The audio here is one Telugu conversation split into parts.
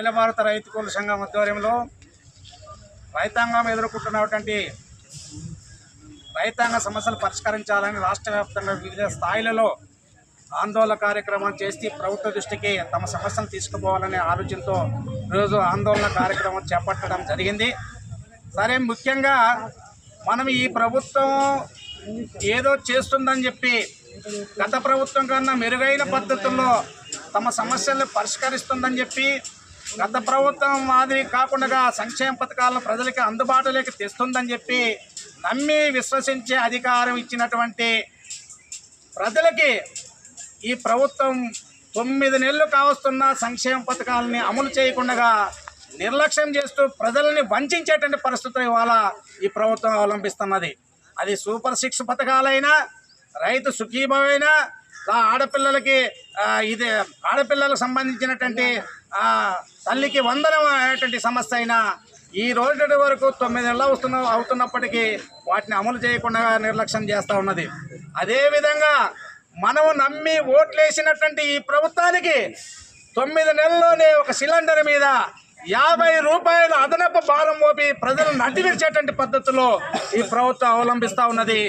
అఖిల భారత రైతు కూల సంఘం ఆధ్వర్యంలో రైతాంగం ఎదుర్కొంటున్నటువంటి రైతాంగ సమస్యలు పరిష్కరించాలని రాష్ట్ర వ్యాప్తంగా వివిధ స్థాయిలలో ఆందోళన కార్యక్రమం చేసి ప్రభుత్వ దృష్టికి తమ సమస్యలు తీసుకుపోవాలనే ఆలోచనతో ఈరోజు ఆందోళన కార్యక్రమం చేపట్టడం జరిగింది. సరే ముఖ్యంగా మనం ఈ ప్రభుత్వం ఏదో చేస్తుందని చెప్పి గత ప్రభుత్వం కన్నా మెరుగైన పద్ధతుల్లో తమ సమస్యలను పరిష్కరిస్తుందని చెప్పి గత ప్రభుత్వం మాదిరి కాకుండా సంక్షేమ పథకాలను ప్రజలకి అందుబాటులోకి తెస్తుందని చెప్పి నమ్మి విశ్వసించే అధికారం ఇచ్చినటువంటి ప్రజలకి ఈ ప్రభుత్వం తొమ్మిది నెలలు కావస్తున్న సంక్షేమ పథకాలని అమలు చేయకుండా నిర్లక్ష్యం చేస్తూ ప్రజల్ని వంచేటువంటి పరిస్థితులు ఇవాళ ఈ ప్రభుత్వం అవలంబిస్తున్నది. అది సూపర్ సిక్స్ పథకాలైనా రైతు సుఖీభమైనా ఆడపిల్లలకి ఇది ఆడపిల్లలకు సంబంధించినటువంటి తల్లికి వందనం అనేటువంటి సమస్య అయినా ఈ రోజు వరకు తొమ్మిది నెలలు అవుతున్న అవుతున్నప్పటికీ వాటిని అమలు చేయకుండా నిర్లక్ష్యం చేస్తూ ఉన్నది. అదేవిధంగా మనము నమ్మి ఓట్లేసినటువంటి ఈ ప్రభుత్వానికి తొమ్మిది నెలల్లోనే ఒక సిలిండర్ మీద యాభై రూపాయల అదనపు భారం మోపి ప్రజలను నడ్డివిర్చేటువంటి పద్ధతిలో ఈ ప్రభుత్వం అవలంబిస్తూ ఉన్నది.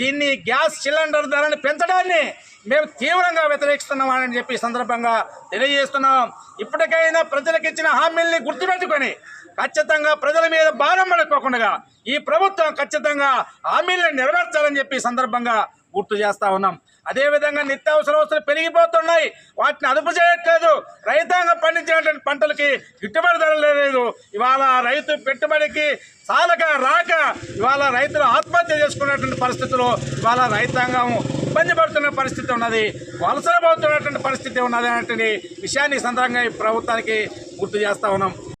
దీన్ని గ్యాస్ సిలిండర్ ధరని పెంచడాన్ని మేము తీవ్రంగా వ్యతిరేకిస్తున్నామని చెప్పి సందర్భంగా తెలియజేస్తున్నాం. ఇప్పటికైనా ప్రజలకు ఇచ్చిన హామీల్ని గుర్తుపెట్టుకొని ఖచ్చితంగా ప్రజల మీద భారం పడుకోకుండా ఈ ప్రభుత్వం ఖచ్చితంగా హామీలను నెరవేర్చాలని చెప్పి సందర్భంగా గుర్తు చేస్తా ఉన్నాం. అదేవిధంగా నిత్యావసర వస్తువులు పెరిగిపోతున్నాయి. వాటిని అదుపు చేయట్లేదు. రైతాంగం పండించినటువంటి పంటలకి గిట్టుబడి ధర లేదు. ఇవాళ రైతు పెట్టుబడికి చాలక రాక ఇవాళ రైతులు ఆత్మహత్య చేసుకున్నటువంటి పరిస్థితులు ఇవాళ రైతాంగం ఇబ్బంది పడుతున్న పరిస్థితి ఉన్నది. వలసలు పోతున్నటువంటి పరిస్థితి ఉన్నది అనేటువంటి విషయాన్ని సందర్భంగా ఈ ప్రభుత్వానికి గుర్తు చేస్తా ఉన్నాం.